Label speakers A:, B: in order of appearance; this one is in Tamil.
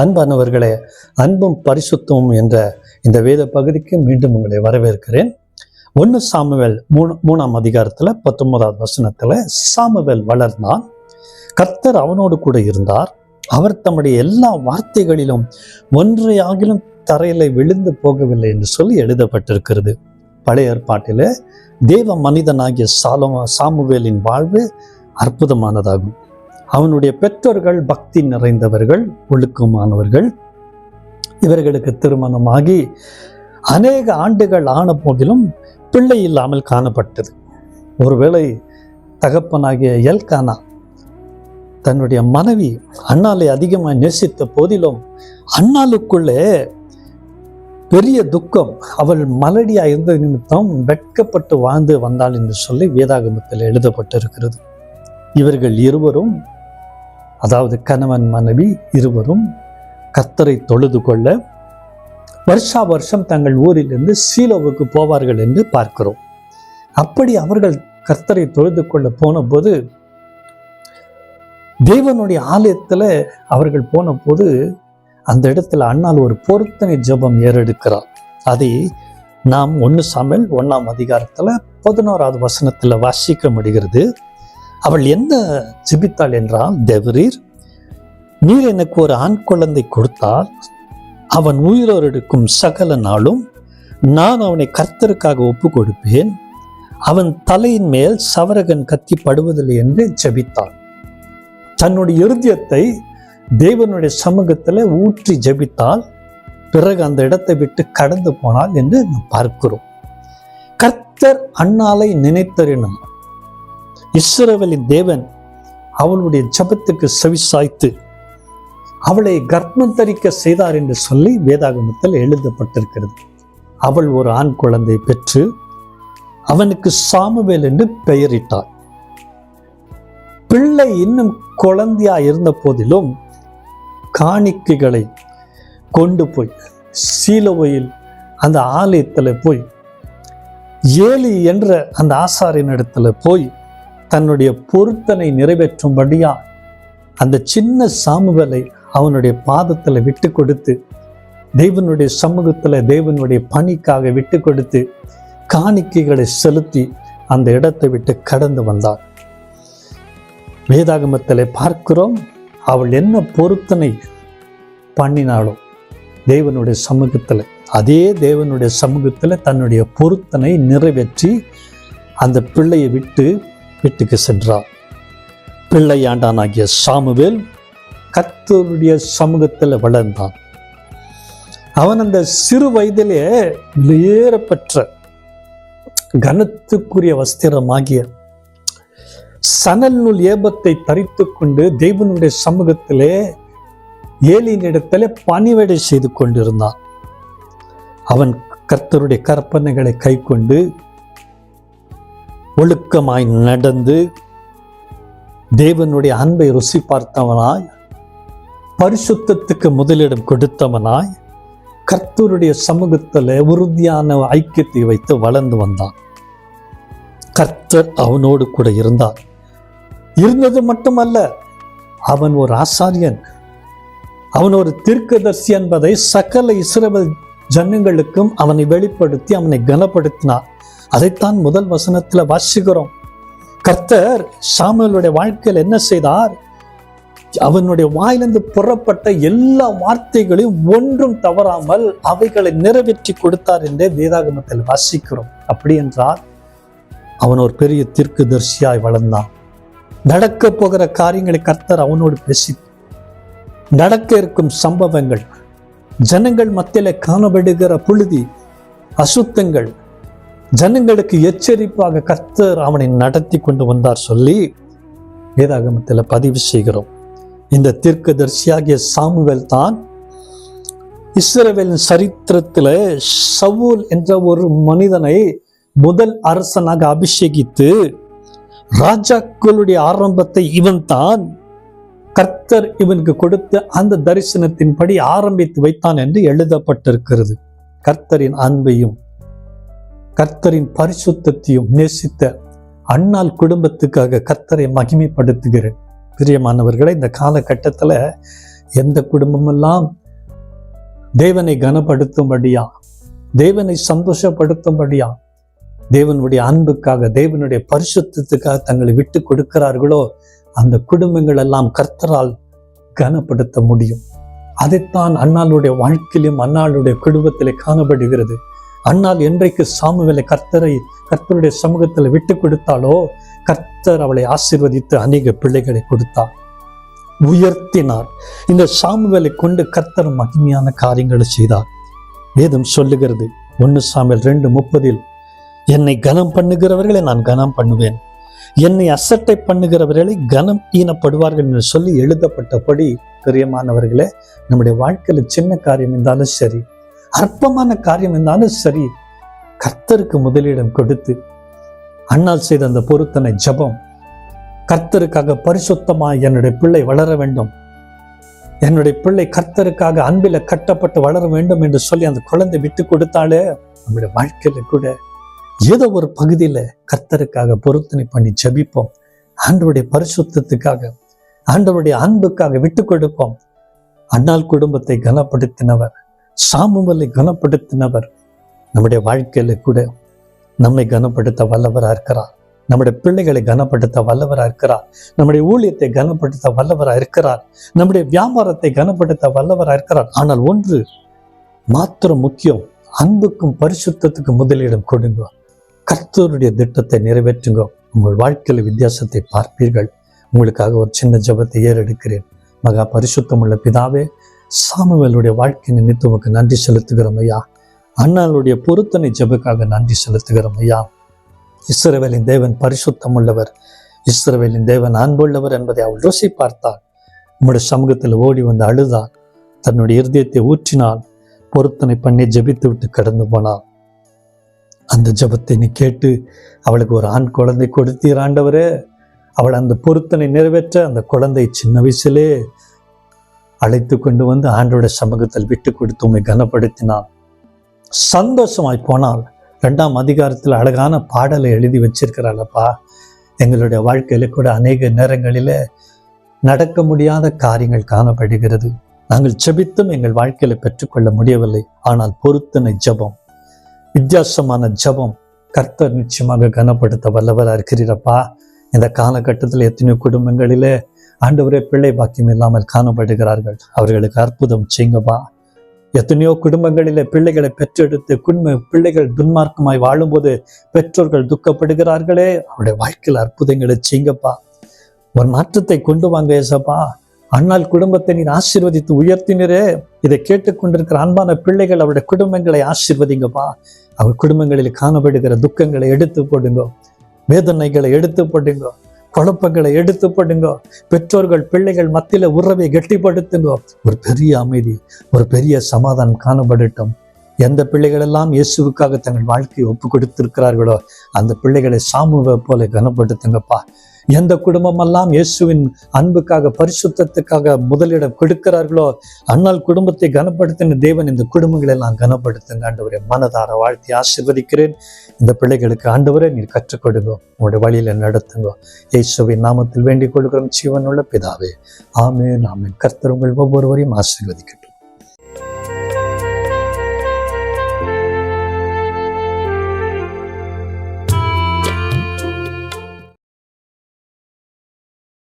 A: அன்பானவர்களே அன்பும் பரிசுத்தமும் என்ற இந்த வேத பகுதிக்கு மீண்டும் உங்களை வரவேற்கிறேன். ஒன்று சாமுவேல் மூணு மூணாம் அதிகாரத்தில் பத்தொன்பதாவது வசனத்தில் சாமுவேல் வளர்ந்தான். கர்த்தர் அவனோடு கூட இருந்தார். அவர் தம்முடைய எல்லா வார்த்தைகளிலும் ஒன்றையாகிலும் தரையில விழுந்து போகவில்லை என்று சொல்லி எழுதப்பட்டிருக்கிறது. பழைய ஏற்பாட்டில் தேவ மனிதனாகிய சாலோ சாமுவேலின் வாழ்வு அற்புதமானதாகும். அவனுடைய பெற்றோர்கள் பக்தி நிறைந்தவர்கள் ஒழுக்கமானவர்கள். இவர்களுக்கு திருமணமாகி அநேக ஆண்டுகள் ஆன போதிலும் பிள்ளை இல்லாமல் காணப்பட்டது. ஒருவேளை தகப்பனாகிய எல்கானா தன்னுடைய மனைவி அண்ணாலை அதிகமாக நேசித்த போதிலும் அண்ணாளுக்குள்ளே பெரிய துக்கம் அவள் மலடியா இருந்த நிமித்தம் வெட்கப்பட்டு வாழ்ந்து வந்தாள் என்று சொல்லி வேதாகமத்தில் எழுதப்பட்டிருக்கிறது. இவர்கள் இருவரும் அதாவது கணவன் மனைவி இருவரும் கத்தரை தொழுது கொள்ள வருஷா வருஷம் தங்கள் ஊரிலிருந்து சீலோவுக்கு போவார்கள் என்று பார்க்கிறோம். அப்படி அவர்கள் கர்த்தரை தொழுது கொள்ள போன போது தேவனுடைய ஆலயத்தில் அவர்கள் போன போது அந்த இடத்துல அண்ணால் ஒரு பொருத்தனை ஜெபம் ஏறெடுக்கிறார். அதை நாம் ஒன்று சமையல் ஒன்றாம் அதிகாரத்தில் பதினோராவது வசனத்தில் வாசிக்க முடிகிறது. அவள் என்ன ஜெபித்தாள் என்றால் தேவரீர் நீர் எனக்கு ஒரு ஆண் குழந்தை கொடுத்தால் அவன் உயிரோர் எடுக்கும் சகல நாளும் நான் அவனை கர்த்தருக்காக ஒப்பு கொடுப்பேன் அவன் தலையின் மேல் சவரகன் கத்தி படுவதில்லை என்று ஜெபித்தாள். தன்னுடைய இருதயத்தை தேவனுடைய சமூகத்தில் ஊற்றி ஜபித்தால் பிறகு அந்த இடத்தை விட்டு கடந்து போனால் என்று நாம் பார்க்கிறோம். கர்த்தர் அண்ணாலை நினைத்தறினார். இஸ்ரவேலின் தேவன் அவளுடைய ஜபத்துக்கு செவிசாய்த்து அவளை கர்ப்பம் தரிக்க செய்தார் என்று சொல்லி வேதாகமத்தில் எழுதப்பட்டிருக்கிறது. அவள் ஒரு ஆண் குழந்தை பெற்று அவனுக்கு சாமுவேல் என்று பெயரிட்டாள். பிள்ளை இன்னும் குழந்தையா இருந்த போதிலும் காணிக்கைகளை கொண்டு போய் சீலவையில் அந்த ஆலயத்தில் போய் ஏலி என்ற அந்த ஆசாரின் இடத்துல போய் தன்னுடைய பொருத்தனை நிறைவேற்றும்படியா அந்த சின்ன சாமுவலை அவனுடைய பாதத்தில் விட்டு கொடுத்து தேவனுடைய சமூகத்தில் தேவனுடைய பணிக்காக விட்டு கொடுத்து காணிக்கைகளை செலுத்தி அந்த இடத்தை விட்டு கடந்து வந்தாள் வேதாகமத்தில் பார்க்கிறோம் அவள் என்ன பொருத்தனை பண்ணினாலும் தேவனுடைய சமூகத்தில் அதே தேவனுடைய சமூகத்தில் தன்னுடைய பொருத்தனை நிறைவேற்றி அந்த பிள்ளையை விட்டு வீட்டுக்கு சென்றார் பிள்ளையாண்டானாகிய சாமுவேல் கர்த்தருடைய சமூகத்தில் வளர்ந்தான். அவன் அந்த சிறு வயதிலே வெளியேறப்பெற்ற கனத்துக்குரிய வஸ்திரமாகிய சணல் நூல் ஏபத்தை தரித்து கொண்டு தெய்வனுடைய சமூகத்திலே ஏலியினிடத்திலே பணிவடை செய்து கொண்டிருந்தான். அவன் கர்த்தருடைய கற்பனைகளை கை கொண்டு ஒழுக்கமாய் நடந்து தேவனுடைய அன்பை ருசி பார்த்தவனாய் பரிசுத்தத்துக்கு முதலிடம் கொடுத்தவனாய் கர்த்தருடைய சமூகத்தில் உறுதியான ஐக்கியத்தை வைத்து வளர்ந்து வந்தான். கர்த்தர் அவனோடு கூட இருந்தார். இருந்தது மட்டுமல்ல அவன் ஒரு ஆசாரியன். அவன் ஒரு தீர்க்கதர்சி என்பதை சகல இஸ்ரவேல் ஜனங்களுக்கும் அவனை வெளிப்படுத்தி அவனை கனப்படுத்தினார் அதைத்தான் முதல் வசனத்துல வாசிக்கிறோம். கர்த்தர் சாமுவேலுடைய வாழ்க்கையில் என்ன செய்தார்? அவனுடைய வாயிலிருந்து புறப்பட்ட எல்லா வார்த்தைகளையும் ஒன்றும் தவறாமல் அவைகளை நிறைவேற்றி கொடுத்தார் என்றே வேதாகமத்தில் வாசிக்கிறோம். அப்படி என்றால் அவன் ஒரு பெரிய தீர்க்கதரிசியாய் வளர்ந்தான். நடக்க போகிற காரியங்களை கர்த்தர் அவனோடு பேசி நடக்க இருக்கும் சம்பவங்கள் ஜனங்கள் மத்தியில் காணப்படுகிற புழுதி அசுத்தங்கள் ஜனங்களுக்கு எச்சரிப்பாக கர்த்தர் அவனை நடத்தி கொண்டு வந்தார் சொல்லி வேதாகமத்தில் பதிவு செய்கிறோம். இந்த தீர்க்கதரிசியாகிய சாமுவேல் தான் இஸ்ரவேலின் சரித்திரத்தில் சவுல் என்ற ஒரு மனிதனை முதல் அரசனாக அபிஷேகித்து ராஜாக்களுடைய ஆரம்பத்தை இவன் தான் கர்த்தர் இவனுக்கு கொடுத்த அந்த தரிசனத்தின்படி ஆரம்பித்து வைத்தான் என்று எழுதப்பட்டிருக்கிறது. கர்த்தரின் அன்பையும் கர்த்தரின் பரிசுத்தத்தையும் நேசித்த அண்ணால் குடும்பத்துக்காக கர்த்தரை மகிமைப்படுத்துகிறேன். பிரியமானவர்களை இந்த காலகட்டத்தில் எந்த குடும்பமெல்லாம் தேவனை கனப்படுத்தும்படியா தேவனை சந்தோஷப்படுத்தும்படியா தேவனுடைய அன்புக்காக தேவனுடைய பரிசுத்தத்துக்காக தங்களை விட்டு கொடுக்கிறார்களோ அந்த குடும்பங்கள் எல்லாம் கர்த்தரால் கனப்படுத்த முடியும். அதைத்தான் அண்ணாளுடைய வாழ்க்கையிலும் அண்ணாளுடைய குடும்பத்திலே காணப்படுகிறது. அன்னால் என்றைக்கு சாமுவேலை கர்த்தரை கர்த்தருடைய சமூகத்தில் விட்டு கொடுத்தாலோ கர்த்தர் அவளை ஆசீர்வதித்து அநேக பிள்ளைகளை கொடுத்தார். உயர்த்தினார். இந்த சாமுவேலை கொண்டு கர்த்தர் மகிமையான காரியங்களை செய்தார். வேதம் சொல்லுகிறது ஒன்று சாமியல் ரெண்டு முப்பதில் என்னை கனம் பண்ணுகிறவர்களை நான் கனம் பண்ணுவேன். என்னை அசட்டை பண்ணுகிறவர்களை கனம் ஈனப்படுவார்கள் என்று சொல்லி எழுதப்பட்டபடி பிரியமானவர்களே நம்முடைய வாழ்க்கையில சின்ன காரியம் இருந்தாலும் சரி அற்பமான காரியம் இருந்தாலும் சரி கர்த்தருக்கு முதலிடம் கொடுத்து அண்ணால் செய்த அந்த பொருத்தனை ஜபம் கர்த்தருக்காக பரிசுத்தமாக என்னுடைய பிள்ளை வளர வேண்டும். என்னுடைய பிள்ளை கர்த்தருக்காக அன்பில கட்டப்பட்டு வளர வேண்டும் என்று சொல்லி அந்த குழந்தை விட்டு கொடுத்தாலே நம்முடைய வாழ்க்கையில கூட ஏதோ ஒரு பகுதியில கர்த்தருக்காக பொருத்தனை பண்ணி ஜபிப்போம். ஆண்டவருடைய பரிசுத்தத்துக்காக ஆண்டவருடைய அன்புக்காக விட்டு கொடுப்போம். அண்ணால் குடும்பத்தை கனப்படுத்தினவர். சாமுவலை கனப்படுத்தினவர் நம்முடைய வாழ்க்கையில கூட நம்மை கனப்படுத்த வல்லவராக இருக்கிறார். நம்முடைய பிள்ளைகளை கனப்படுத்த வல்லவராக இருக்கிறார். நம்முடைய ஊழியத்தை கனப்படுத்த வல்லவராக இருக்கிறார். நம்முடைய வியாபாரத்தை கனப்படுத்த வல்லவராக இருக்கிறார். ஆனால் ஒன்று மாத்திரம் முக்கியம் அன்புக்கும் பரிசுத்தத்துக்கும் முதலிடம் கொடுங்க. கர்த்தருடைய திட்டத்தை நிறைவேற்றுங்க. உங்கள் வாழ்க்கையில் வித்தியாசத்தை பார்ப்பீர்கள். உங்களுக்காக ஒரு சின்ன ஜபத்தை ஏறெடுக்கிறேன். மகா பரிசுத்தமுள்ள பிதாவே சாமுவேலுடைய வாழ்க்கை நிமித்தம் உமக்கு நன்றி செலுத்துகிறோம் ஐயா. அண்ணாளுடைய பொருத்தனை ஜபுக்காக நன்றி செலுத்துகிறோம் ஐயா. இஸ்ரவேலின் தேவன் பரிசுத்தம் உள்ளவர் இஸ்ரவேலின் தேவன் அன்புள்ளவர் என்பதை அவள் ருசி பார்த்தாள். உம்முடைய சமூகத்தில் ஓடி வந்து அழுதாள். தன்னுடைய இருதயத்தை ஊற்றினாள். பொருத்தனை பண்ணி ஜெபித்து விட்டு கடந்து போனாள். அந்த ஜெபத்தை நீ கேட்டு அவளுக்கு ஒரு ஆண் குழந்தை கொடுத்தீர் ஆண்டவரே. அவள் அந்த பொருத்தனை நிறைவேற்ற அந்த குழந்தை சின்ன வயசுலே அழைத்து கொண்டு வந்து ஆண்டோட சமூகத்தில் விட்டு கொடுத்து உண்மை கனப்படுத்தினாள் சந்தோஷமாய் போனால் ரெண்டாம் அதிகாரத்தில் அழகான பாடலை எழுதி வச்சிருக்கிறாளப்பா எங்களுடைய வாழ்க்கையில் கூட அநேக நேரங்களில் நடக்க முடியாத காரியங்கள் காணப்படுகிறது. நாங்கள் ஜெபித்தும் எங்கள் வாழ்க்கையில் பெற்றுக்கொள்ள முடியவில்லை. ஆனால் பொருத்தனை ஜெபம் வித்தியாசமான ஜெபம் கர்த்தர் நிச்சயமாக கனப்படுத்த வல்லவராக இருக்கிறீரப்பா இந்த காலகட்டத்தில் எத்தனையோ குடும்பங்களிலே ஆண்டவரே பிள்ளை பாக்கியம் இல்லாமல் காணப்படுகிறார்கள். அவர்களுக்கு அற்புதம் செய்யுங்கப்பா. எத்தனையோ குடும்பங்களிலே பிள்ளைகளை பெற்றெடுத்து குடும்ப பிள்ளைகள் துன்மார்க்கமாய் வாழும்போது பெற்றோர்கள் துக்கப்படுகிறார்களே. அவருடைய வாழ்க்கையில் அற்புதங்களை செய்யுங்கப்பா. ஒரு மாற்றத்தை கொண்டு வாங்க ஏசப்பா. அண்ணால் குடும்பத்தை நீர் ஆசீர்வதித்து உயர்த்தினரே. இதை கேட்டுக்கொண்டிருக்கிற அன்பான பிள்ளைகள் அவருடைய குடும்பங்களை ஆசீர்வதிங்கப்பா. அவர் குடும்பங்களில் காணப்படுகிற துக்கங்களை எடுத்து போடுங்க. வேதனைகளை எடுத்து போடுங்க. குழப்பங்களை எடுத்து போடுங்க. பெற்றோர்கள் பிள்ளைகள் மத்தியில் உறவை கெட்டிப்படுத்துங்க. ஒரு பெரிய அமைதி ஒரு பெரிய சமாதானம் காணப்படட்டும். எந்த பிள்ளைகளெல்லாம் இயேசுவுக்காக தங்கள் வாழ்க்கையை ஒப்பு கொடுத்திருக்கிறார்களோ அந்த பிள்ளைகளை சாமுவை போல கனப்படுத்துங்கப்பா. எந்த குடும்பமெல்லாம் இயேசுவின் அன்புக்காக பரிசுத்தத்துக்காக முதலிடம் கொடுக்கிறார்களோ அன்னால் குடும்பத்தை கனப்படுத்தின தேவன் இந்த குடும்பங்களை எல்லாம் கனப்படுத்துங்க. ஆண்டவரை மனதார வாழ்த்தி ஆசிர்வதிக்கிறேன். இந்த பிள்ளைகளுக்கு ஆண்டவரை நீர் கற்றுக் கொடுங்க உங்களுடைய வழியில நடத்துங்க. இயேசுவின் நாமத்தில் வேண்டிக் கொடுக்கிறோம் ஜீவனுள்ள பிதாவே. ஆமேன் ஆமென். கர்த்தர் உங்கள் ஒவ்வொருவரையும் ஆசிர்வதிக்கட்டும்.